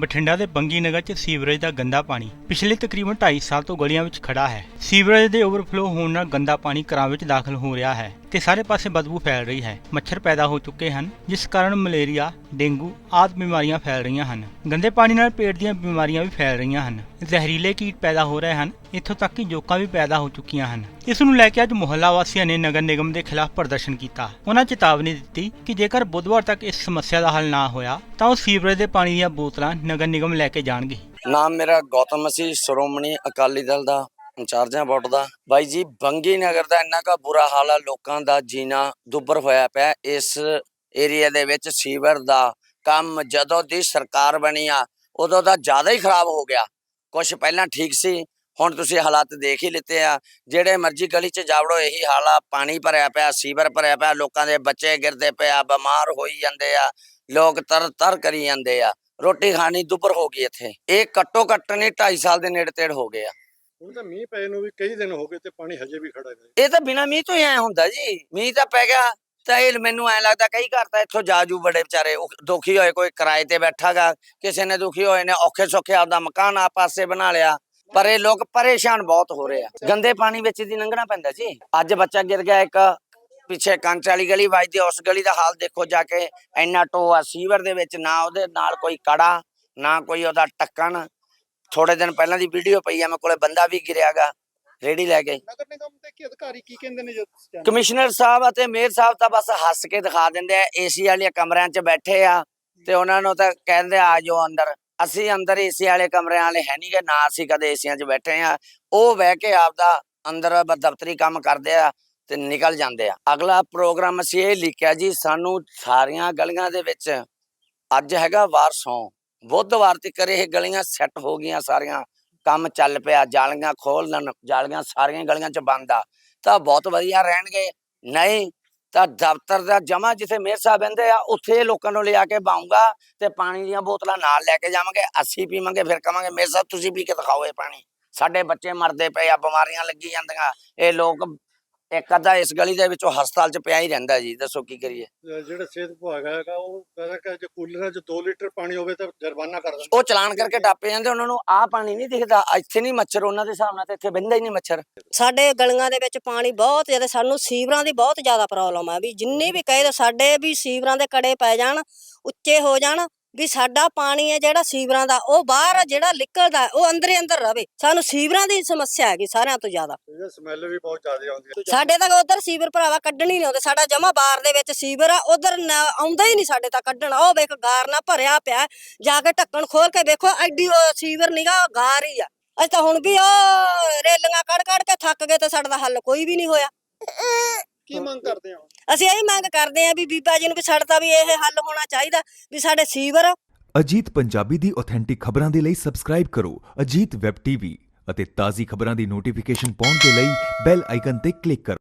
ਬਠਿੰਡਾ ਦੇ ਬੰਗੀ ਨਗਰ 'ਚ ਸੀਵਰੇਜ ਦਾ ਗੰਦਾ ਪਾਣੀ ਪਿਛਲੇ ਤਕਰੀਬਨ 2.5 ਸਾਲ ਤੋਂ ਗਲੀਆਂ ਵਿੱਚ ਖੜਾ ਹੈ। ਸੀਵਰੇਜ ਦੇ ਓਵਰਫਲੋ ਹੋਣ ਨਾਲ ਗੰਦਾ ਪਾਣੀ ਘਰਾਂ ਵਿੱਚ ਦਾਖਲ ਹੋ ਰਿਹਾ ਹੈ। ਤੇ ਸਾਰੇ ਪਾਸੇ ਬਦਬੂ ਫੈਲ ਰਹੀ ਹੈ। ਮੱਛਰ ਪੈਦਾ ਹੋ ਚੁੱਕੇ ਹਨ, ਜਿਸ ਕਾਰਨ ਮਲੇਰੀਆ, ਡੇਂਗੂ ਆਦਿ ਬਿਮਾਰੀਆਂ ਫੈਲ ਰਹੀਆਂ ਹਨ। ਗੰਦੇ ਪਾਣੀ ਨਾਲ ਪੇਟ ਦੀਆਂ ਬਿਮਾਰੀਆਂ ਵੀ ਫੈਲ ਰਹੀਆਂ ਹਨ। ਜ਼ਹਿਰੀਲੇ ਕੀਟ ਪੈਦਾ ਹੋ ਰਹੇ ਹਨ, ਇੱਥੋਂ ਤੱਕ ਕਿ ਜੋਕਾਂ ਵੀ ਪੈਦਾ ਹੋ ਚੁੱਕੀਆਂ ਹਨ। ਇਸ ਨੂੰ ਲੈ ਕੇ ਅੱਜ ਮੁਹੱਲਾ ਵਾਸੀਆਂ ਨੇ ਨਗਰ ਨਿਗਮ ਦੇ ਖਿਲਾਫ ਪ੍ਰਦਰਸ਼ਨ ਕੀਤਾ। ਉਹਨਾਂ ਚੇਤਾਵਨੀ ਦਿੱਤੀ ਕਿ ਜੇਕਰ ਬੁੱਧਵਾਰ ਤੱਕ ਇਸ ਸਮੱਸਿਆ ਦਾ ਹੱਲ ਨਾ ਹੋਇਆ, ਤਾਂ ਉਹ ਸੀਵਰੇਜ ਦੇ ਪਾਣੀ ਦੀਆਂ ਬੋਤਲਾਂ ਨਗਰ ਨਿਗਮ ਲੈ ਕੇ ਜਾਣਗੇ। ਨਾਮ ਮੇਰਾ ਗੌਤਮ ਮਸੀਹ ਸ਼੍ਰੋਮਣੀ ਅਕਾਲੀ ਦਲ ਦਾ। ਇੰਚਾਰਜ ਹਾਂ ਬੋਰਡ ਦਾ ਬਾਈ ਜੀ, ਬੰਗੀ ਨਗਰ ਦਾ ਇੰਨਾ ਕਾ ਬੁਰਾ ਹਾਲ ਆ, ਲੋਕਾਂ ਦਾ ਜੀਣਾ ਦੁੱਬਰ ਹੋਇਆ ਪਿਆ। ਇਸ ਏਰੀਆ ਦੇ ਵਿੱਚ ਸੀਵਰ ਦਾ ਕੰਮ ਜਦੋਂ ਦੀ ਸਰਕਾਰ ਬਣੀ ਆ, ਉਦੋਂ ਦਾ ਜ਼ਿਆਦਾ ਹੀ ਖਰਾਬ ਹੋ ਗਿਆ। ਕੁਝ ਪਹਿਲਾਂ ਠੀਕ ਸੀ, ਹੁਣ ਤੁਸੀਂ ਹਾਲਾਤ ਦੇਖ ਹੀ ਲਿੱਤੇ ਆ। ਜਿਹੜੇ ਮਰਜ਼ੀ ਗਲੀ 'ਚ ਜਾਵੜੋ, ਇਹੀ ਹਾਲ ਆ। ਪਾਣੀ ਭਰਿਆ ਪਿਆ, ਸੀਵਰ ਭਰਿਆ ਪਿਆ, ਲੋਕਾਂ ਦੇ ਬੱਚੇ ਗਿਰਦੇ ਪਏ ਆ, ਬਿਮਾਰ ਹੋਈ ਜਾਂਦੇ ਆ, ਲੋਕ ਤਰ ਤਰ ਕਰੀ ਜਾਂਦੇ ਆ। ਰੋਟੀ ਖਾਣੀ ਦੁੱਬਰ ਹੋ ਗਈ ਇੱਥੇ। ਇਹ ਘੱਟੋ ਘੱਟ ਨਹੀਂ 2.5 ਸਾਲ ਦੇ ਨੇੜੇ ਤੇੜ ਹੋ ਗਏ ਆ। ਹੁਣ ਤਾਂ ਮੀਂਹ ਪਏ ਨੂੰ ਵੀ ਕਈ ਦਿਨ ਹੋ ਗਏ ਤੇ ਪਾਣੀ ਹਜੇ ਵੀ ਖੜਾ ਹੈ ਇਹ ਤਾਂ ਬਿਨਾ ਮੀਂਹ ਤੋਂ ਹੀ ਐ ਹੁੰਦਾ ਜੀ। ਮੀਂਹ ਤਾਂ ਪੈ ਗਿਆ ਤਾਂ ਇਹ ਮੈਨੂੰ ਐ ਲੱਗਦਾ ਕਈ ਘਰ ਤਾਂ ਇੱਥੋਂ ਜਾਜੂ ਬੜੇ ਵਿਚਾਰੇ ਦੁਖੀ ਹੋਏ ਕੋਈ ਕਿਰਾਏ ਤੇ ਬੈਠਾਗਾ ਕਿਸੇ ਨੇ ਦੁਖੀ ਹੋਏ ਨੇ ਔਖੇ ਸੌਖੇ ਆਪਦਾ ਮਕਾਨ ਆ ਪਾਸੇ ਬਣਾ ਲਿਆ ਪਰ ਇਹ ਲੋਕ ਪਰੇਸ਼ਾਨ ਬਹੁਤ ਹੋ ਰਹੇ ਆ। ਗੰਦੇ ਪਾਣੀ ਵਿੱਚ ਦੀ ਲੰਘਣਾ ਪੈਂਦਾ ਜੀ। ਅੱਜ ਬੱਚਾ ਗਿਰ ਗਿਆ ਇੱਕ ਪਿੱਛੇ ਕੰਚ ਵਾਲੀ ਗਲੀ ਵੱਜਦੀ ਉਸ ਗਲੀ ਦਾ ਹਾਲ ਦੇਖੋ ਜਾ ਕੇ ਇੰਨਾ ਟੋਆ ਸੀਵਰ ਦੇ ਵਿੱਚ ਨਾ ਉਹਦੇ ਨਾਲ ਕੋਈ ਕੜਾ ਨਾ ਕੋਈ ਉਹਦਾ ਟੱਕਣ ਥੋੜੇ ਦਿਨ ਪਹਿਲਾਂ ਦੀ ਵੀਡੀਓ ਪਈ ਆ ਮੇਰੇ ਕੋਲੇ ਬੰਦਾ ਵੀ ਗਿਰਿਆਗਾ ਰੇੜੀ ਲੈ ਕੇ। ਨਗਰ ਨਿਗਮ ਦੇ ਕੀ ਅਧਿਕਾਰੀ ਕੀ ਕਹਿੰਦੇ ਨੇ ਜਦੋਂ ਕਮਿਸ਼ਨਰ ਸਾਹਿਬ ਅਤੇ ਮੇਅਰ ਸਾਹਿਬ ਤਾਂ ਬਸ ਹੱਸ ਕੇ ਦਿਖਾ ਦਿੰਦੇ ਆ ਏਸੀ ਵਾਲੇ ਕਮਰਿਆਂ 'ਚ ਬੈਠੇ ਆ ਤੇ ਉਹਨਾਂ ਨੂੰ ਤਾਂ ਕਹਿੰਦੇ ਆ ਜਾਓ ਅੰਦਰ। ਅਸੀਂ ਅੰਦਰ ਏਸੀ ਵਾਲੇ ਕਮਰਿਆਂ ਵਾਲੇ ਹੈ ਨਹੀਂ ਨਾ ਅਸੀਂ ਕਦੇ ਏਸੀਆਂ 'ਚ ਬੈਠੇ ਆ। ਉਹ ਬਹਿ ਕੇ ਆਪਦਾ ਅੰਦਰ ਦਫ਼ਤਰੀ ਕੰਮ ਕਰਦੇ ਆ ਤੇ ਨਿਕਲ ਜਾਂਦੇ ਆ। ਅਗਲਾ ਪ੍ਰੋਗਰਾਮ ਅਸੀਂ ਇਹ ਲਿਖਿਆ ਜੀ ਸਾਨੂੰ ਸਾਰੀਆਂ ਗਲੀਆਂ ਦੇ ਵਿੱਚ ਅੱਜ ਹੈਗਾ ਵਾਰ ਸੌ ਬੁੱਧਵਾਰ ਤੱਕ ਇਹ ਗਲੀਆਂ ਸੈੱਟ ਹੋ ਗਈਆਂ ਸਾਰੀਆਂ। ਕੰਮ ਚੱਲ ਪਿਆ, ਜਾਲੀਆਂ ਖੋਲਣ, ਜਾਲੀਆਂ ਸਾਰੀਆਂ ਗਲੀਆਂ 'ਚ ਬੰਦ ਆ। ਤਾਂ ਬਹੁਤ ਵਧੀਆ ਰਹਿਣਗੇ। ਨਹੀਂ ਤਾਂ ਦਫ਼ਤਰ ਦਾ ਜਮਾ ਜਿੱਥੇ ਮੇਰ ਸਾਹਿਬ ਬਹਿੰਦੇ ਆ, ਉੱਥੇ ਲੋਕਾਂ ਨੂੰ ਲਿਆ ਕੇ ਬਾਉਂਗਾ ਤੇ ਪਾਣੀ ਦੀਆਂ ਬੋਤਲਾਂ ਨਾਲ ਲੈ ਕੇ ਜਾਵਾਂਗੇ। ਅਸੀਂ ਪੀਵਾਂਗੇ, ਫਿਰ ਕਵਾਂਗੇ ਮੇਰ ਸਾਹਿਬ ਤੁਸੀਂ ਪੀ ਕੇ ਦਿਖਾਓ ਇਹ ਪਾਣੀ। ਸਾਡੇ ਬੱਚੇ ਮਰਦੇ ਪਏ ਆ, ਬਿਮਾਰੀਆਂ ਲੱਗੀ ਜਾਂਦੀਆਂ। ਇਹ ਲੋਕ ਇੱਕ ਅੱਧਾ ਇਸ ਗਲੀ ਦੇ ਵਿੱਚੋਂ ਹਸਪਤਾਲ 'ਚ ਪਿਆ ਹੀ ਰਹਿੰਦਾ ਜੀ ਦੱਸੋ ਕੀ ਕਰੀਏ? ਜਿਹੜਾ ਸਿਹਤ ਵਿਭਾਗ ਹੈਗਾ ਉਹ ਕਹਿੰਦਾ ਕਿ ਜੇ ਕੂਲਰਾਂ 'ਚ 2 ਲੀਟਰ ਪਾਣੀ ਹੋਵੇ ਤਾਂ ਜੁਰਮਾਨਾ ਕਰ ਦਿੰਦਾ। ਉਹ ਚਲਾਨ ਕਰਕੇ ਟਾਪੇ ਜਾਂਦੇ ਉਹਨਾਂ ਨੂੰ ਆਹ ਪਾਣੀ ਨਹੀਂ ਦਿਖਦਾ ਇੱਥੇ ਨਹੀਂ ਮੱਛਰ ਉਹਨਾਂ ਦੇ ਹਿਸਾਬ ਨਾਲ ਤੇ ਇੱਥੇ ਬਹਿੰਦਾ ਹੀ ਨਹੀਂ ਮੱਛਰ। ਸਾਡੇ ਗਲੀਆਂ ਦੇ ਵਿੱਚ ਪਾਣੀ ਬਹੁਤ ਜ਼ਿਆਦਾ ਸਾਨੂੰ ਸੀਵਰਾਂ ਦੀ ਬਹੁਤ ਜ਼ਿਆਦਾ ਪ੍ਰੋਬਲਮ ਆ ਵੀ ਜਿੰਨੀ ਵੀ ਕਹੇ ਸਾਡੇ ਵੀ ਸੀਵਰਾਂ ਦੇ ਕੜੇ ਪੈ ਜਾਣ ਉੱਚੇ ਹੋ ਜਾਣ ਵੀ ਸਾਡਾ ਪਾਣੀ ਹੈ ਜਿਹੜਾ ਸੀਵਰਾਂ ਦਾ ਉਹ ਬਾਹਰ ਜਿਹੜਾ ਨਿਕਲਦਾ ਉਹ ਅੰਦਰੇ ਅੰਦਰ ਰਵੇ। ਸਾਨੂੰ ਸੀਵਰਾਂ ਦੀ ਸਮੱਸਿਆ ਹੈਗੀ ਸਾਰਿਆਂ ਤੋਂ ਜ਼ਿਆਦਾ। ਇਹਦਾ ਸਮੈਲ ਵੀ ਬਹੁਤ ਜ਼ਿਆਦਾ ਆਉਂਦੀ ਹੈ। ਸਾਡੇ ਤਾਂ ਉਧਰ ਸੀਵਰ ਭਰਾਵਾ ਕੱਢਣ ਹੀ ਨਹੀਂ ਆਉਂਦੇ। ਸਾਡਾ ਜਮਾ ਬਾਰ ਦੇ ਵਿੱਚ ਸੀਵਰ ਆ ਉਧਰ ਆਉਂਦਾ ਹੀ ਨਹੀਂ ਸਾਡੇ ਤਾਂ ਕੱਢਣ। ਉਹ ਵੇਖ ਗਾਰ ਨਾਲ ਭਰਿਆ ਪਿਆ ਜਾ ਕੇ ਢੱਕਣ ਖੋਲ ਕੇ ਵੇਖੋ ਐਡੀ ਉਹ ਸੀਵਰ ਨਿਗਾ ਗਾਰ ਹੀ ਆ। ਅਸੀਂ ਤਾਂ ਹੁਣ ਵੀ ਉਹ ਰੇਲੀਆਂ ਕੱਢ ਕੱਢ ਕੇ ਥੱਕ ਗਏ ਤੇ ਸਾਡਾ ਹੱਲ ਕੋਈ ਵੀ ਨਹੀਂ ਹੋਇਆ। ਕੀ ਮੰਗ ਕਰਦੇ ਹੋ? ਅਸੀਂ ਇਹੀ ਮੰਗ ਕਰਦੇ ਆਂ ਵੀ ਬੀਬਾ ਜੀ ਨੂੰ ਵੀ ਸਾਡਾ ਵੀ ਇਹ ਹੱਲ ਹੋਣਾ ਚਾਹੀਦਾ ਵੀ ਸਾਡੇ ਸੀਵਰ ਅਜੀਤ ਪੰਜਾਬੀ ਦੀ ਆਥੈਂਟਿਕ ਖਬਰਾਂ ਦੇ ਲਈ ਸਬਸਕ੍ਰਾਈਬ ਕਰੋ ਅਜੀਤ ਵੈਬ ਟੀਵੀ ਅਤੇ ਤਾਜ਼ੀ ਖਬਰਾਂ ਦੀ ਨੋਟੀਫਿਕੇਸ਼ਨ ਪਾਉਣ ਦੇ ਲਈ ਬੈਲ ਆਈਕਨ ਤੇ ਕਲਿੱਕ ਕਰੋ।